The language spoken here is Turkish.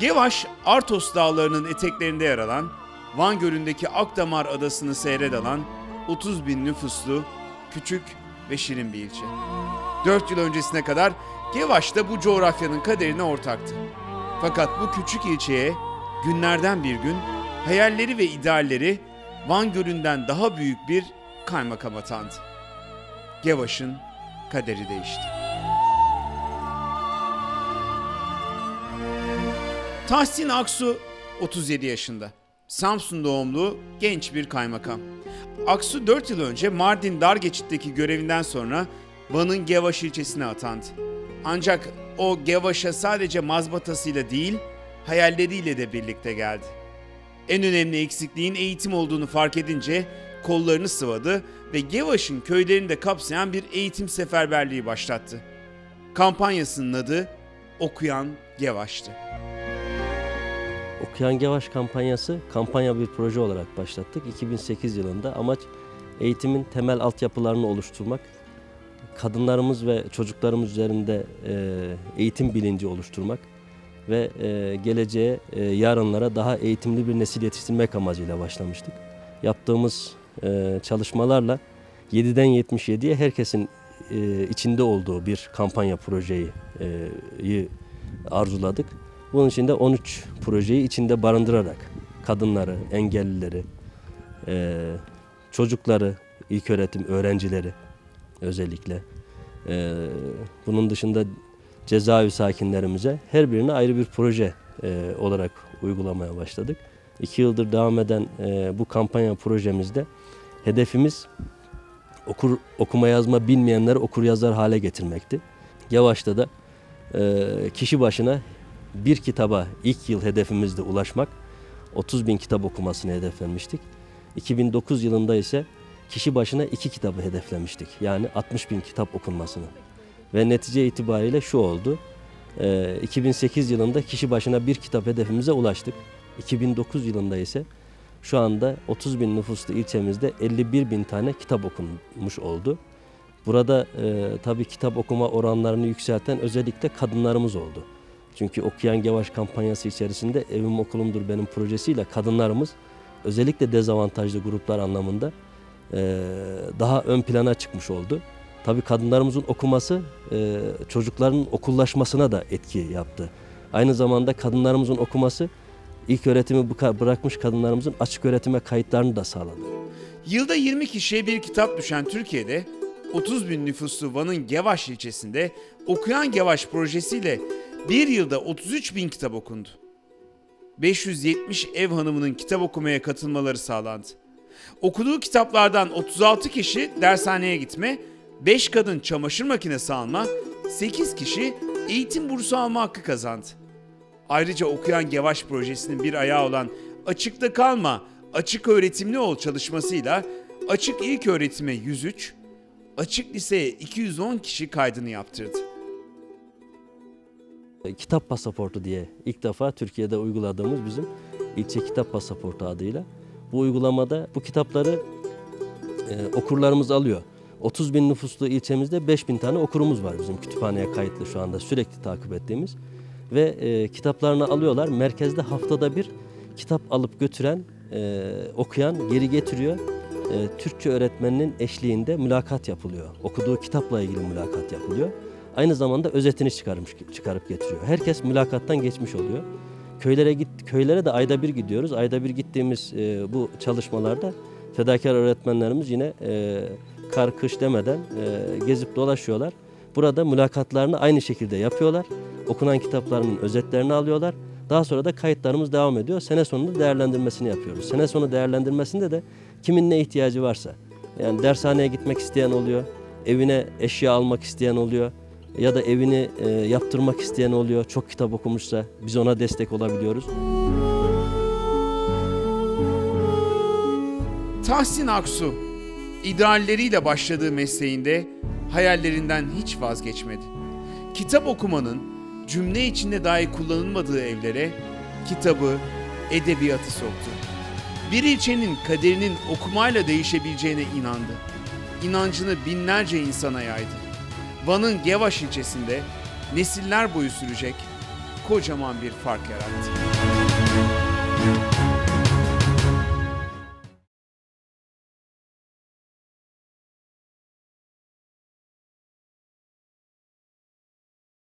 Gevaş, Artos dağlarının eteklerinde yer alan, Van Gölü'ndeki Akdamar adasını seyre dalan 30 bin nüfuslu, küçük ve şirin bir ilçe. 4 yıl öncesine kadar Gevaş da bu coğrafyanın kaderine ortaktı. Fakat bu küçük ilçeye günlerden bir gün hayalleri ve idealleri Van Gölü'nden daha büyük bir kaymakam atandı. Gevaş'ın kaderi değişti. Tahsin Aksu 37 yaşında. Samsun doğumlu genç bir kaymakam. Aksu 4 yıl önce Mardin Dargeçit'teki görevinden sonra Van'ın Gevaş ilçesine atandı. Ancak o Gevaş'a sadece mazbatasıyla değil, hayalleriyle de birlikte geldi. En önemli eksikliğin eğitim olduğunu fark edince kollarını sıvadı ve Gevaş'ın köylerini de kapsayan bir eğitim seferberliği başlattı. Kampanyasının adı Okuyan Gevaş'tı. Okuyan Gevaş kampanyası kampanya bir proje olarak başlattık. 2008 yılında amaç eğitimin temel altyapılarını oluşturmak, kadınlarımız ve çocuklarımız üzerinde e, eğitim bilinci oluşturmak ve e, geleceğe, e, yarınlara daha eğitimli bir nesil yetiştirmek amacıyla başlamıştık. Yaptığımız çalışmalarla 7'den 77'ye herkesin içinde olduğu bir kampanya projeyi yi arzuladık. Bunun için de 13 projeyi içinde barındırarak kadınları, engellileri, e, çocukları, ilköğretim öğrencileri özellikle e, bunun dışında cezaevi sakinlerimize her birine ayrı bir proje e, olarak uygulamaya başladık. İki yıldır devam eden e, bu kampanya projemizde hedefimiz okur okuma yazma bilmeyenleri okur yazar hale getirmekti. Yavaşta da e, kişi başına bir kitaba ilk yıl hedefimizde ulaşmak 30 bin kitap okumasını hedeflemiştik. 2009 yılında ise kişi başına iki kitabı hedeflemiştik. Yani 60 bin kitap okunmasını. Ve netice itibariyle şu oldu. E, 2008 yılında kişi başına bir kitap hedefimize ulaştık. 2009 yılında ise şu anda 30 bin nüfuslu ilçemizde 51 bin tane kitap okunmuş oldu. Burada e, tabii kitap okuma oranlarını yükselten özellikle kadınlarımız oldu. Çünkü Okuyan Gevaş kampanyası içerisinde Evim Okulumdur Benim projesiyle kadınlarımız özellikle dezavantajlı gruplar anlamında daha ön plana çıkmış oldu. Tabii kadınlarımızın okuması çocukların okullaşmasına da etki yaptı. Aynı zamanda kadınlarımızın okuması ilk öğretimi bırakmış kadınlarımızın açık öğretime kayıtlarını da sağladı. Yılda 20 kişiye bir kitap düşen Türkiye'de 30 bin nüfuslu Van'ın Gevaş ilçesinde Okuyan Gevaş projesiyle bir yılda 33 bin kitap okundu. 570 ev hanımının kitap okumaya katılmaları sağlandı. Okuduğu kitaplardan 36 kişi dershaneye gitme, 5 kadın çamaşır makinesi alma, 8 kişi eğitim bursu alma hakkı kazandı. Ayrıca Okuyan Gevaş projesinin bir ayağı olan Açıkta Kalma, Açık Öğretimli Ol çalışmasıyla Açık İlk Öğretime 103, Açık Liseye 210 kişi kaydını yaptırdı. Kitap pasaportu diye ilk defa Türkiye'de uyguladığımız bizim ilçe kitap pasaportu adıyla. Bu uygulamada bu kitapları e, okurlarımız alıyor. 30 bin nüfuslu ilçemizde 5 bin tane okurumuz var bizim kütüphaneye kayıtlı şu anda sürekli takip ettiğimiz. Ve e, kitaplarını alıyorlar. Merkezde haftada bir kitap alıp götüren, e, okuyan geri getiriyor. E, Türkçe öğretmeninin eşliğinde mülakat yapılıyor. Okuduğu kitapla ilgili mülakat yapılıyor. Aynı zamanda özetini çıkarmış çıkarıp getiriyor. Herkes mülakattan geçmiş oluyor. Köylere git köylere de ayda bir gidiyoruz. Ayda bir gittiğimiz e, bu çalışmalarda fedakar öğretmenlerimiz yine e, kar kış demeden e, gezip dolaşıyorlar. Burada mülakatlarını aynı şekilde yapıyorlar. Okunan kitaplarının özetlerini alıyorlar. Daha sonra da kayıtlarımız devam ediyor. Sene sonunda değerlendirmesini yapıyoruz. Sene sonu değerlendirmesinde de kimin ne ihtiyacı varsa. Yani dershaneye gitmek isteyen oluyor. Evine eşya almak isteyen oluyor ya da evini e, yaptırmak isteyen oluyor. Çok kitap okumuşsa biz ona destek olabiliyoruz. Tahsin Aksu, idealleriyle başladığı mesleğinde hayallerinden hiç vazgeçmedi. Kitap okumanın cümle içinde dahi kullanılmadığı evlere kitabı, edebiyatı soktu. Bir ilçenin kaderinin okumayla değişebileceğine inandı. İnancını binlerce insana yaydı. Van'ın Gevaş ilçesinde nesiller boyu sürecek kocaman bir fark yarattı.